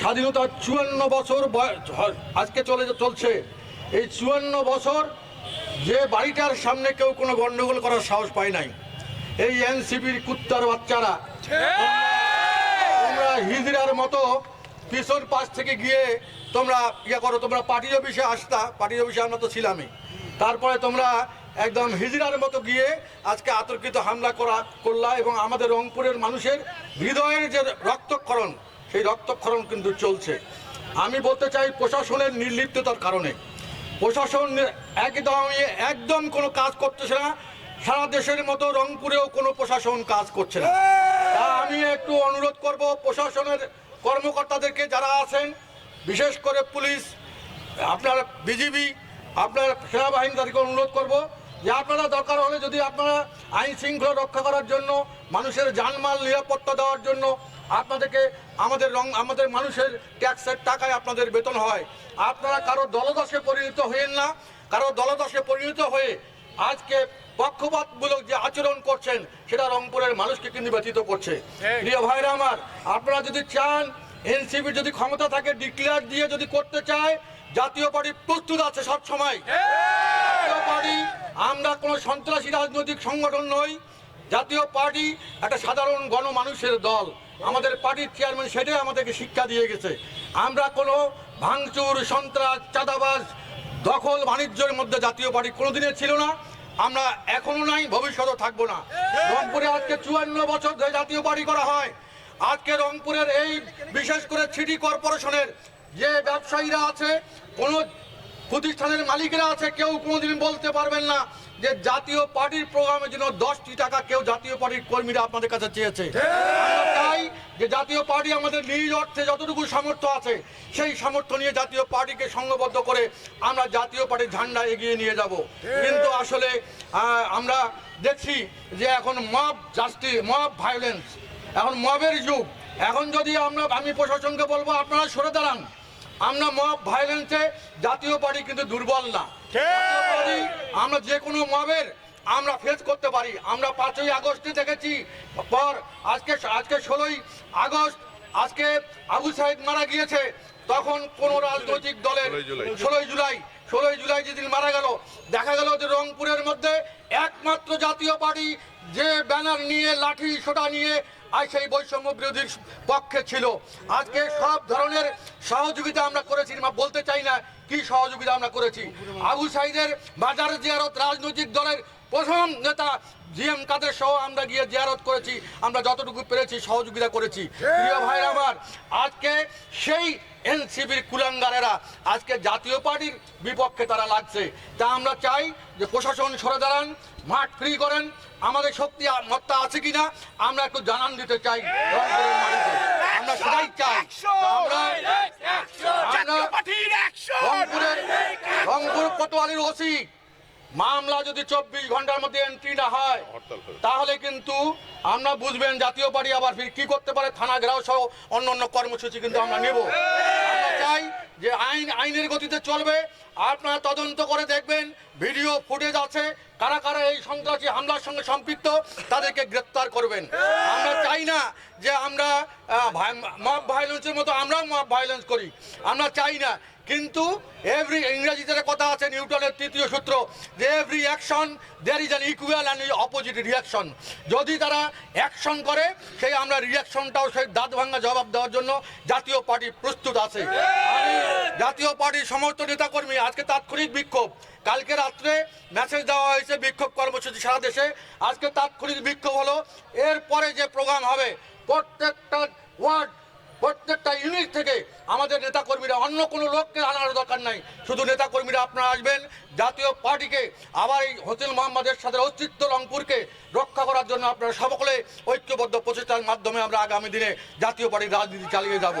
স্বাধীনতার চুয়ান্ন বছর আজকে চলে চলছে। এই চুয়ান্ন বছর যে বাড়িটার সামনে কেউ কোনো গণ্ডগোল করার সাহস পায় নাই। এই এনসিপির কুত্তার বাচ্চারা। তোমরা হিজড়ার মতো পিছন পাশ থেকে গিয়ে তোমরা ইয়ে করো, তোমরা পার্টি অফিসে আসতা, পার্টি অফিসে আমরা তো ছিলামই। তারপরে তোমরা একদম হিজড়ার মতো গিয়ে আজকে আতর্কিত হামলা করা, করলা এবং আমাদের রংপুরের মানুষের হৃদয়ের যে রক্তক্ষরণ সেই রক্তক্ষরণ কিন্তু চলছে। আমি বলতে চাই প্রশাসনের নির্লিপ্ততার কারণে। প্রশাসন একদম একদম কোনো কাজ করতেছে না। সারা দেশের মতো রংপুরেও কোনো প্রশাসন কাজ করছে না। তা আমি একটু অনুরোধ করব প্রশাসনের কর্মকর্তাদেরকে যারা আছেন, বিশেষ করে পুলিশ, আপনার বিজিবি, আপনার সেনাবাহিনী তাদেরকে অনুরোধ করব যে আপনারা দরকার হলে যদি আপনারা আইন শৃঙ্খলা রক্ষা করার জন্য, মানুষের জানমাল নিরাপত্তা দেওয়ার জন্য আপনাদেরকে আমাদের রং আমাদের মানুষের ট্যাক্সের টাকায় আপনাদের বেতন হয়। আপনারা কারও দলদশে পরিণত হয়েন না কারও দলদশে পরিণত হয়ে আজকে পক্ষপাতমূলক যে আচরণ করছেন সেটা রংপুরের মানুষকে কিন্তু ব্যতীত করছে। প্রিয় ভাইরা আমার আপনারা যদি চান এনসিপি যদি ক্ষমতা থাকে ডিক্লেয়ার দিয়ে যদি করতে চায় জাতীয় পার্টি প্রস্তুত আছে সব সময় জাতীয় পার্টি আমরা কোনো সন্ত্রাসী রাজনৈতিক সংগঠন নই জাতীয় পার্টি একটা সাধারণ গণমানুষের দল। আমাদের পার্টির চেয়ারম্যান সেটাই আমাদেরকে শিক্ষা দিয়ে গেছে। আমরা কোনো ভাঙচুর, সন্ত্রাস, চাঁদাবাজ, দখল, বাণিজ্যের মধ্যে জাতীয় পার্টি কোনোদিনের ছিল না। আমরা এখনও নাই ভবিষ্যতে থাকব না। রংপুরে আজকে চুয়ান্ন বছর ধরে জাতীয় পার্টি করা হয়। আজকে রংপুরের এই বিশেষ করে সিটি কর্পোরেশনের যে ব্যবসায়ীরা আছে, কোনো প্রতিষ্ঠানের মালিকেরা আছে, কেউ কোনোদিন বলতে পারবেন না। যে জাতীয় পার্টির প্রোগ্রামের জন্য দশটি টাকা কেউ জাতীয় পার্টির কর্মীরা আপনাদের কাছে চেয়েছে। চাই যে জাতীয় পার্টি আমাদের নিজ অর্থে যতটুকু সামর্থ্য আছে সেই সামর্থ্য নিয়ে জাতীয় পার্টিকে সংঘবদ্ধ করে আমরা জাতীয় পার্টির ঝান্ডা এগিয়ে নিয়ে যাব। কিন্তু আসলে আমরা দেখছি যে এখন মব জাস্টি মব ভায়োলেন্স এখন মবের যুগ। এখন যদি আমরা আমি প্রশাসনকে বলব আপনারা সরে দাঁড়ান। আমরা মব ভায়োলেন্সে জাতীয় পার্টি কিন্তু দুর্বল না। আমরা যে কোনো মবের আমরা ফেস করতে পারি। আমরা পাঁচই আগস্টে দেখেছি পর আজকে আজকে ষোলোই আগস্ট আজকে আবু সাহেব মারা গিয়েছে তখন কোন রাজনৈতিক দলের ষোলোই জুলাই ষোলোই জুলাই যেদিন মারা গেল দেখা গেল যে রংপুরের মধ্যে একমাত্র জাতীয় পার্টি যে ব্যানার নিয়ে, লাঠি সোটা নিয়ে আর সেই বৈষম্য বিরোধীর পক্ষে ছিল। আজকে সব ধরনের সহযোগিতা আমরা করেছি বলতে চাই না কি সহযোগিতা আমরা করেছি। আবু সাইদের বাজার জিয়ারত রাজনৈতিক দলের প্রথম নেতা জিএম কাদের সহ আমরা গিয়ে জিয়ারত করেছি আমরা যতটুকু পেরেছি সহযোগিতা করেছি। প্রিয় ভাই আমার আজকে সেই এনসিবির কুলাঙ্গারেরা আজকে জাতীয় পার্টির বিপক্ষে তারা লাগছে। তা আমরা চাই যে প্রশাসন সরে দাঁড়ান মাঠ ফ্রি করেন আমাদের শক্তি আর মত্তা আছে কিনা আমরা একটু জানান দিতে চাই আমরা সেটাই চাই। আমরা রংপুরের রংপুর কোতোয়ালির ওসি মামলা যদি চব্বিশ ঘণ্টার মধ্যে এন্ট্রি না হয় তাহলে কিন্তু আমরা বুঝবেন জাতীয় পার্টি আবার ফির কি করতে পারে থানা ঘেরাও সহ অন্য অন্য কর্মসূচি কিন্তু আমরা নেব। আমরা চাই যে আইন আইনের গতিতে চলবে আপনারা তদন্ত করে দেখবেন ভিডিও ফুটেজ আছে কারা কারা এই সন্ত্রাসী হামলার সঙ্গে সম্পৃক্ত তাদেরকে গ্রেপ্তার করবেন। আমরা চাই না যে আমরা মব ভায়োলেন্সের মতো আমরাও মব ভায়োলেন্স করি। আমরা চাই না কিন্তু এভরি ইংরেজিতে কথা আছে, নিউটনের তৃতীয় সূত্র, যে every action there is an equal and opposite reaction যদি তারা অ্যাকশন করে, সেই আমরা রিয়াকশনটাও সেই দাঁত ভাঙ্গা জবাব দেওয়ার জন্য জাতীয় পার্টি প্রস্তুত আছে। জাতীয় পার্টির সমস্ত নেতাকর্মী, আজকে তাৎক্ষণিক বিক্ষোভ। কালকে রাত্রে মেসেজ দেওয়া হয়েছে বিক্ষোভ কর্মসূচি সারা দেশে। আজকে তাৎক্ষণিক বিক্ষোভ হলো। এরপরে যে প্রোগ্রাম হবে, প্রত্যেকটা ওয়ার্ড প্রত্যেকটা ইউনিট থেকে আমাদের নেতাকর্মীরা, অন্য কোনো লোককে আনার দরকার নাই। শুধু নেতাকর্মীরা আপনারা আসবেন, জাতীয় পার্টিকে, আবার এই হোসেন মোহাম্মদের সাথে অস্তিত্ব রংপুরকে রক্ষা করার জন্য আপনারা সকলে ঐক্যবদ্ধ প্রচেষ্টার মাধ্যমে আমরা আগামী দিনে জাতীয় পার্টির রাজনীতি চালিয়ে যাব।